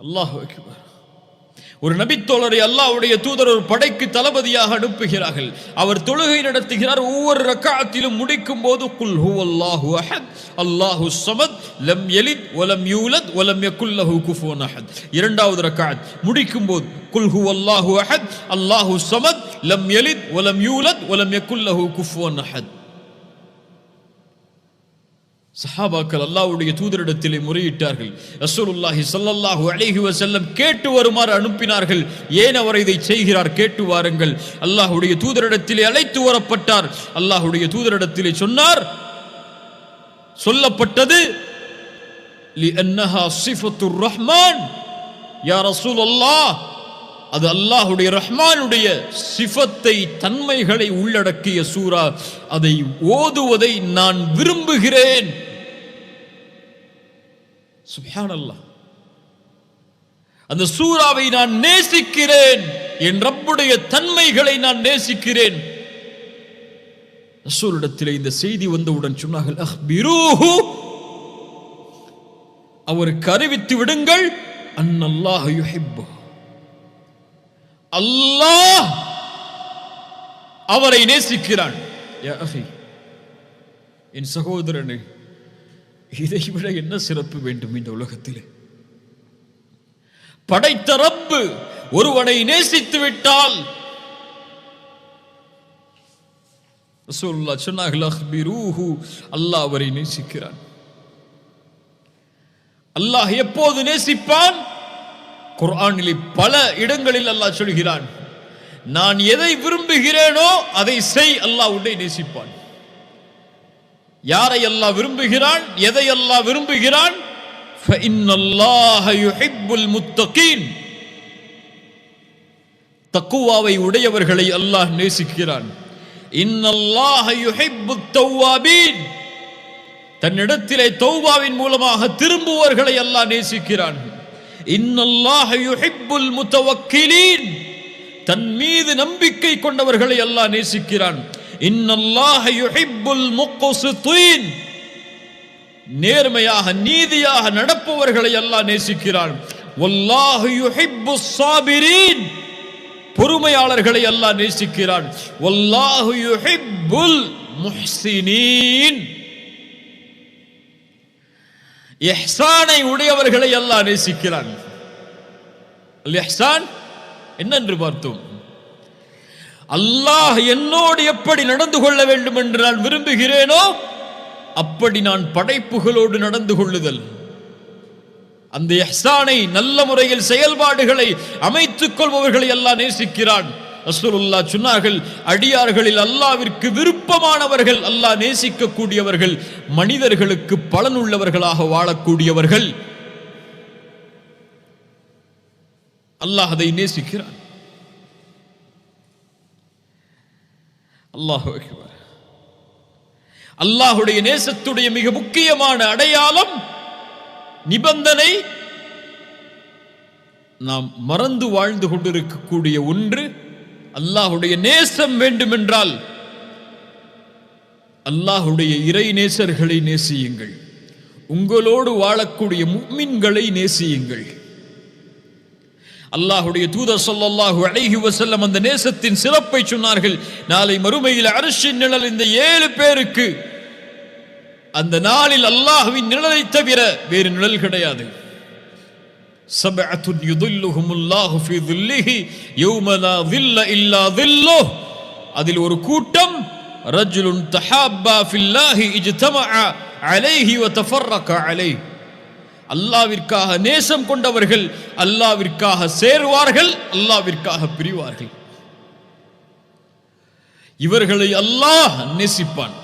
அல்லாஹ் ஒரு நபித்தோழரை அல்லாவுடைய தூதர் ஒரு படைக்கு தளபதியாக அனுப்புகிறார்கள். அவர் தொழுகை நடத்துகிறார். ஒவ்வொரு ரக்காத்திலும் முடிக்கும் போது குல் ஹுவல்லாஹு அஹத் அல்லாஹு சமத் லம் எலித் ஒலம் யூலத் ஒலம் யகுல் லஹு அஹத். இரண்டாவது ரக்காத் முடிக்கும் போது குல் ஹுவல்லாஹு அஹத் அல்லாஹு சமத் லம் எலித் ஒலம் யூலத் ஒலம் யகுல் லஹு அஹத். சஹாபாக்கள் அல்லாவுடைய தூதரிடத்திலே முறையிட்டார்கள். ரசூலுல்லாஹி சல்லல்லாஹு அலைஹி வசல்லம் கேட்டு வருமாறு அனுப்பினார்கள். ஏன் அவர் இதை செய்கிறார்? கேட்டு வாருங்கள். அல்லாஹுடைய தூதரிடத்திலே அழைத்து வரப்பட்டார். அல்லாஹுடைய தூதரிடத்திலே சொன்னார் சொல்லப்பட்டது லிஅன்னஹா சிஃபத்துர் ரஹ்மான் யா ரசூலல்லாஹ் அது அல்லாஹுடைய ரஹ்மானுடைய சிஃபத்தை தன்மைகளை உள்ளடக்கிய சூரா அதை ஓதுவதை நான் விரும்புகிறேன். சுப்ஹானல்லாஹ். அந்த சூறாவை நான் நேசிக்கிறேன். என் ரப்புடைய தன்மைகளை நான் நேசிக்கிறேன். ரசூலிடத்திலே இந்த செய்தி வந்தவுடன் சொன்னார்கள் அஹ்பிரூஹு. அவருக்கு அறிவித்து விடுங்கள் அன்னல்லாஹ் யுஹிப்பு. அல்லாஹ் அவரை நேசிக்கிறான். என் சகோதரனே இதை விட என்ன சிறப்பு வேண்டும் இந்த உலகத்திலே? படைத்த ரப்பு ஒருவனை நேசித்து விட்டால் அல்லாஹ் அவரை நேசிக்கிறான். அல்லாஹ் எப்போது நேசிப்பான்? குர்ஆனில் பல இடங்களில் அல்லாஹ் சொல்கிறான் நான் எதை விரும்புகிறேனோ அதை செய் அல்லாஹ் உன்னை நேசிப்பான். யாரை அல்லாஹ் விரும்புகிறான் எதை அல்லாஹ் விரும்புகிறான்? தக்குவாவை உடையவர்களை அல்லாஹ் நேசிக்கிறான். தன்னிடத்திலே தௌவாவின் மூலமாக திரும்புவர்களை அல்லாஹ் நேசிக்கிறான். இன்னல்லாஹ யுஹிப்புல் முத்தவக்கிலீன் தன் மீது நம்பிக்கை கொண்டவர்களை அல்லாஹ் நேசிக்கிறான். இன்னல்லாஹ யுஹிப்புல் முக்ஸிதீன். நேர்மையாக நீதியாக நடப்பவர்களை அல்லாஹ் நேசிக்கிறான். வல்லாஹு யுஹிப்புஸ் சாபிரீன் பொறுமையாளர்களை அல்லாஹ் நேசிக்கிறான். எஹ்சானை இஹ்சானை உடையவர்களை அல்லாஹ் நேசிக்கிறான். அல் இஹ்சான் என்னென்று பார்த்தோம்? அல்லாஹ் என்னோடு எப்படி நடந்து கொள்ள வேண்டும் என்று நான் விரும்புகிறேனோ அப்படி நான் படைப்புகளோடு நடந்து கொள்ளுதல். அந்த எஹ்சானை நல்ல முறையில் செயல்பாடுகளை அமைத்துக் கொள்பவர்களை எல்லாம் நேசிக்கிறான். ரசூலுல்லா சொன்னார்கள் அடியார்களில் அல்லாவிற்கு விருப்பமானவர்கள் அல்லாஹ் நேசிக்கக்கூடியவர்கள் மனிதர்களுக்கு பலனுள்ளவர்களாக வாழக்கூடியவர்கள். அல்லாஹ் அதை நேசிக்கிறான். அல்லாஹ் அல்லாஹுடைய நேசத்துடைய மிக முக்கியமான அடையாளம் நிபந்தனை நாம் மறந்து வாழ்ந்து கொண்டிருக்கக்கூடிய ஒன்று அல்லாஹுடைய நேசம் வேண்டுமென்றால் அல்லாஹுடைய இறை நேசர்களை நேசியுங்கள். உங்களோடு வாழக்கூடிய முக்மின்களை நேசியுங்கள். அல்லாஹுடைய தூதர் ஸல்லல்லாஹு அழகி வசல்லம் அந்த நேசத்தின் சிறப்பை சொன்னார்கள். நாளை மறுமையில் அரசின் நிழல் இந்த ஏழு பேருக்கு அந்த நாளில் அல்லாஹுவின் நிழலை தவிர வேறு நிழல் கிடையாது. سبعة يظلهم الله في ظله يوم لا ظل إلا அதில் ஒரு கூட்டம் رجل تحابا في الله اجتمع عليه وتفرق عليه அல்லாவிற்காக நேசம் கொண்டவர்கள் அல்லாவிற்காக சேருவார்கள் அல்லாவிற்காக பிரிவார்கள் இவர்களை அல்லாஹ் நேசிப்பான்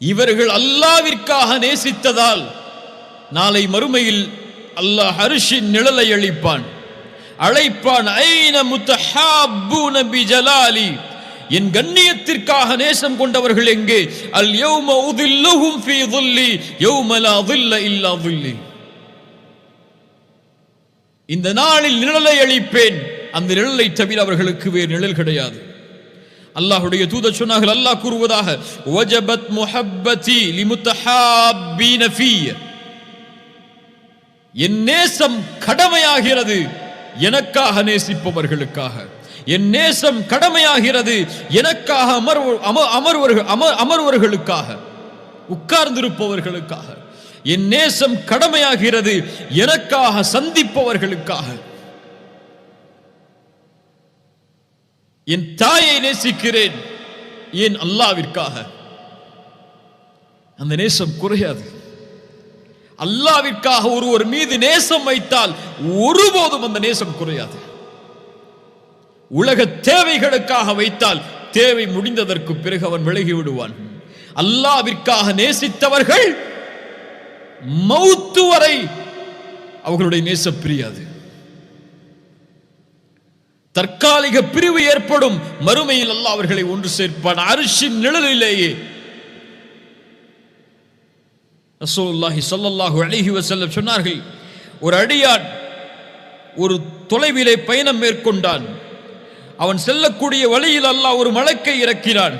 இவர்கள் அல்லாவிற்காக நேசித்ததால் நாளை மறுமையில் அல்லாஹ் அரிஷின் நிழலை அளிப்பான் அழைப்பான் ஐன முத்தஹாபு நபி ஜலாலி என் கண்ணியத்திற்காக நேசம் கொண்டவர்கள் எங்கே? அல் யௌம உதில்லுஹும் ஃபீ துல்லி யௌம துல்ல இல்லா துல்லி. இந்த நாளில் நிழலை அளிப்பேன் அந்த நிழலை தவிர அவர்களுக்கு வேறு நிழல் கிடையாது. அல்லாஹுடைய தூத சொன்னார்கள் அல்லாஹ் கூறுவதாக வஜபத் முஹப்பதி லிமுத்தஹாபீன ஃபீ. என் நேசம் கடமையாகிறது எனக்காக நேசிப்பவர்களுக்காக. என் நேசம் கடமையாகிறது எனக்காக அமர் அம- அமர்வர்கள் அமர் அமர்வர்களுக்காக உட்கார்ந்திருப்பவர்களுக்காக. என் நேசம் கடமையாகிறது எனக்காக சந்திப்பவர்களுக்காக. என் தாயை நேசிக்கிறேன் ஏன் அல்லாவிற்காக? அந்த நேசம் குறையாது. அல்லாவிற்காக ஒருவர் மீது நேசம் வைத்தால் ஒருபோதும் அந்த நேசம் குறையாது. உலக தேவைகளுக்காக வைத்தால் தேவை முடிந்ததற்கு பிறகு அவன் விலகி விடுவான். அல்லாவிற்காக நேசித்தவர்கள் மௌத்து வரை அவர்களுடைய நேசம் பிரியாது. தற்காலிக பிரிவு ஏற்படும் மறுமையில் அல்லாஹ் அவர்களை ஒன்று சேர்ப்பான். அரிசின் நிழலிலேயே ரசூலுல்லாஹி ஸல்லல்லாஹு அலிஹி வசல்லம் சொன்னார்கள் ஒரு அடியான் ஒரு தொலைவிலே பயணம் மேற்கொண்டான். அவன் செல்லக்கூடிய வழியில் அல்லாஹ் ஒரு மலக்கை இறக்கினான்.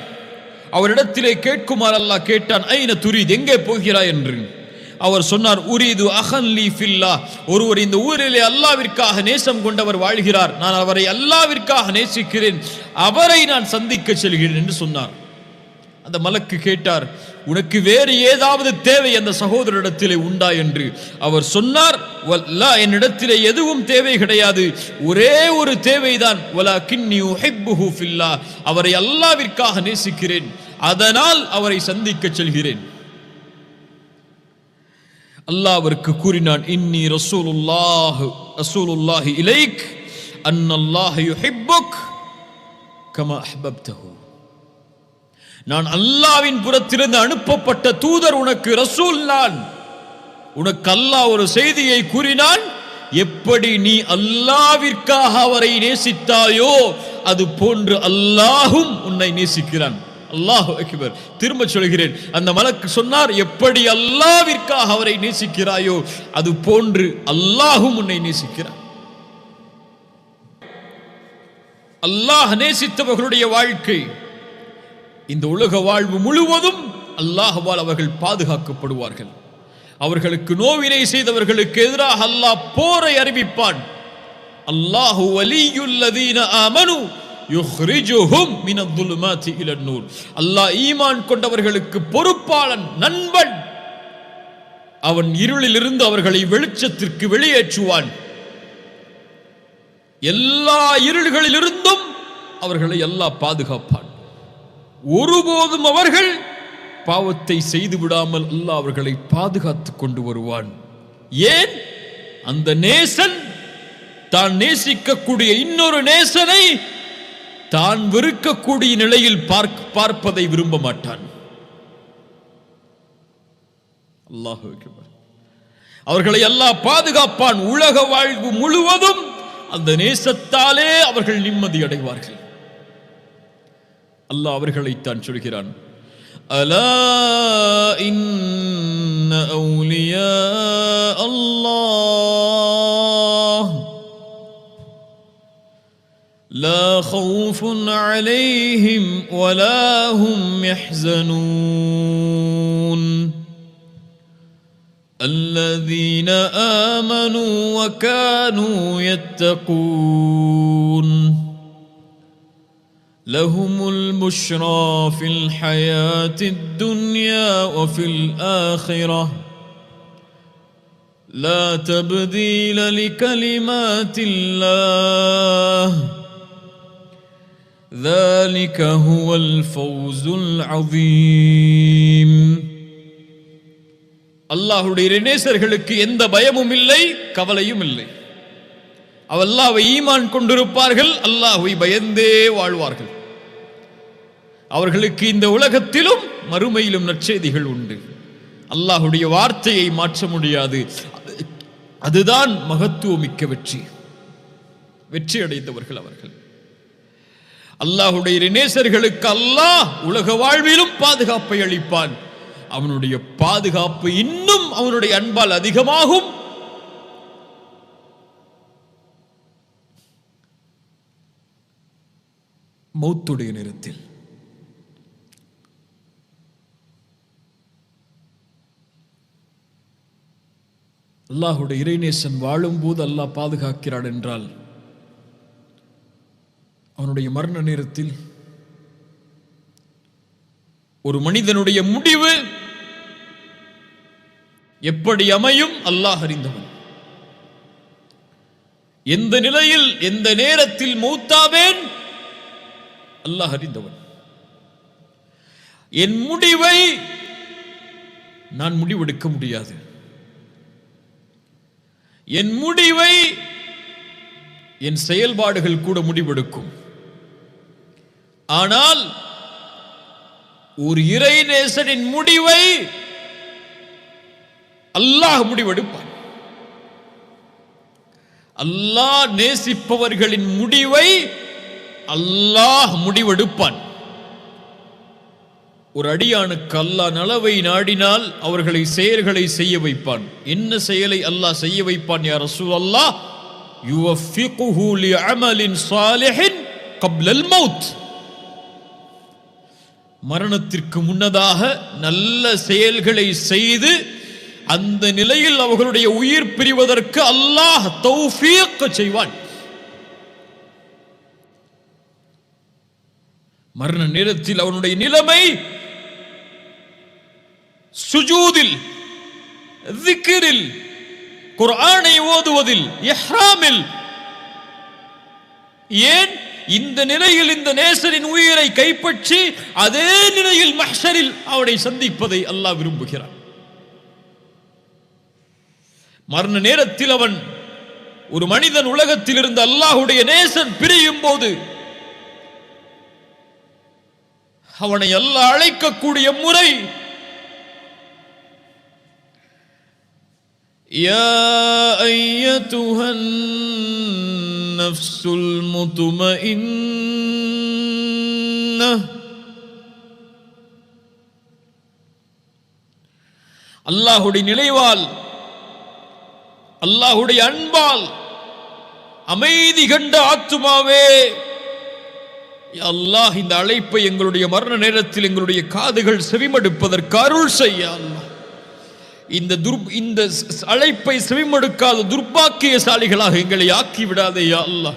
அவரிடத்திலே கேட்குமாறு அல்லாஹ் கேட்டான் ஐன துரித் எங்கே போகிறாய்? என்று. அவர் சொன்னார் உரீது அஹன்லி ஃபில்லா. ஒருவர் இந்த ஊரிலே அல்லாவிற்காக நேசம் கொண்டவர் வாழ்கிறார். நான் அவரை அல்லாவிற்காக நேசிக்கிறேன். அவரை நான் சந்திக்க செல்கிறேன் என்று சொன்னார். அந்த மலக்கு கேட்டார் உனக்கு வேறு ஏதாவது தேவை அந்த சகோதரிடத்திலே உண்டா? என்று. அவர் சொன்னார் "வல்லா, என்னிடத்திலே எதுவும் தேவை கிடையாது. ஒரே ஒரு தேவைதான். அவரை அல்லாவிற்காக நேசிக்கிறேன். அதனால் அவரை சந்திக்க செல்கிறேன். அல்லாஹ் அவருக்கு கூறினான் இன்னி ரசூலுல்லாஹ் ரசூலுல்லாஹி இலைக் அன்னல்லாஹ் யுஹிப்புக் கமா அஹ்பப்தஹு. நான் அல்லாவின் புறத்திலிருந்து அனுப்பப்பட்ட தூதர் உனக்கு ரசூல் நான். உனக்கு அல்லாஹ் ஒரு செய்தியை கூறினான் எப்படி நீ அல்லாவிற்காக அவரை நேசித்தாயோ அது போன்று அல்லாஹும் உன்னை நேசிக்கிறான். அல்லாஹ் அக்பர். திரும்ப சொல்கிறேன் அந்த மலக்கு சொன்னார் எப்படி அல்லாவிற்காக அவரை நேசிக்கிறாயோ அது போன்று அல்லாஹும் உன்னை நேசிக்கிறான். அல்லாஹ் நேசித்தவர்களுடைய வாழ்க்கை இந்த உலக வாழ்வு முழுவதும் அல்லாஹ்வால் அவர்கள் பாதுகாக்கப்படுவார்கள். அவர்களுக்கு நோவினை செய்தவர்களுக்கு எதிராக அல்லாஹ் போரை அறிவிப்பான். அல்லாஹு வலியுல்லதீன அமனு யுஹ்ரிஜுஹும் மினத்துலுமாத்தி இலன் அல்லாஹ் ஈமான் கொண்டவர்களுக்கு பொறுப்பாளன் நண்பன். அவன் இருளிலிருந்து அவர்களை வெளிச்சத்திற்கு வெளியேற்றுவான். எல்லா இருள்களிலிருந்தும் அவர்களை எல்லாம் பாதுகாப்பான். ஒருபோதும் அவர்கள் பாவத்தை செய்து விடாமல் அல்லாஹ் அவர்களை பாதுகாத்துக் கொண்டு வருவான். ஏன்? அந்த நேசன் தான் நேசிக்கக்கூடிய இன்னொரு நேசனை தான் வெறுக்கக்கூடிய நிலையில் பார்க்க பார்ப்பதை விரும்ப மாட்டான். அல்லாஹ் அவர்களை அல்லாஹ் பாதுகாப்பான். உலக வாழ்வு முழுவதும் அந்த நேசத்தாலே அவர்கள் நிம்மதி அடைவார்கள். அல்லாஹ் அவர்களைத்தான் சொல்கிறான் அலா இன்ன அவுலியா அல்லாஹ் لا خوف عليهم ولا هم يحزنون الذين آمنوا وكانوا يتقون لهم البشرى في الحياة الدنيا وفي الآخرة لا تبديل لكلمات الله ذلك هو الفوز العظيم அல்லாஹுடைய நேசர்களுக்கு எந்த பயமும் இல்லை கவலையும் இல்லை அவல்லாவை ஈமான் கொண்டிருப்பார்கள் அல்லாஹ்வை பயந்தே வாழ்வார்கள் அவர்களுக்கு இந்த உலகத்திலும் மறுமையிலும் நற்செய்திகள் உண்டு. அல்லாஹுடைய வார்த்தையை மாற்ற முடியாது. அதுதான் மகத்துவமிக்க வெற்றி. வெற்றி அடைந்தவர்கள் அவர்கள். அல்லாஹுடைய நேசர்களுக்கு அல்லாஹ் உலக வாழ்விலும் பாதுகாப்பை அளிப்பான். அவனுடைய பாதுகாப்பு இன்னும் அவனுடைய அன்பால் அதிகமாகும். மௌத்துடைய நேரத்தில் அல்லாஹுடைய இறைநேசன் வாழும்போது அல்லாஹ் பாதுகாக்கிறான் என்றால் அவனுடைய மரண நேரத்தில் ஒரு மனிதனுடைய முடிவு எப்படி அமையும் அல்லாஹ் அறிந்தவன். எந்த நிலையில் எந்த நேரத்தில் மூத்தாவேன் அல்லாஹ் அறிந்தவன். என் முடிவை நான் முடிவெடுக்க முடியாது. என் முடிவை என் செயல்பாடுகள் கூட முடிவெடுக்கும். ஆனால் ஒரு இறை நேசனின் முடிவை அல்லாஹ் முடிவெடுப்பான். அல்லாஹ் நேசிப்பவர்களின் முடிவை அல்லாஹ் முடிவெடுப்பான். ஒரு அடியானுக்கு அல்லாஹ் நலவை நாடினால் அவர்களை செயல்களை செய்ய வைப்பான். என்ன செயலை அல்லாஹ் செய்ய வைப்பான் யார் ரசூல் அல்லாஹ் யுவஃபிகுஹு லிஅமலின் சாலிஹின் கப்லல் மௌத் மரணத்திற்கு முன்னதாக நல்ல செயல்களை செய்து அந்த நிலையில் அவர்களுடைய உயிர் பிரிவதற்கு அல்லாஹ் தௌஃபீக் செய்வான். மரண நேரத்தில் அவனுடைய நிலைமை திக்கிரில் குர்ஆனை ஓதுவதில் இஹ்ராமில். ஏன்? இந்த நிலையில் இந்த நேசரின் உயிரை கைப்பற்றி அதே நிலையில் மஹ்ஷரில் அவனை சந்திப்பதை அல்லாஹ் விரும்புகிறான். மரண நேரத்தில் அவன் ஒரு மனிதன் உலகத்தில் இருந்து அல்லாஹுடைய நேசன் பிரியும் போது அவனை அல்லாஹ் அழைக்கக்கூடிய முறை يا أيتها النفس المطمئنة அல்லாஹுடைய நினைவால் அல்லாஹுடைய அன்பால் அமைதி கண்ட ஆத்துமாவே யா அல்லாஹ் இந்த அழைப்பை எங்களுடைய மரண நேரத்தில் எங்களுடைய காதுகள் செவிமடுப்பதற்கு அருள் செய்ய அல்லாஹ் இந்த துர் இந்த அழைப்பை செவிமடுக்காத துர்பாக்கியசாலிகளாக எங்களை ஆக்கி விடாதே அல்லா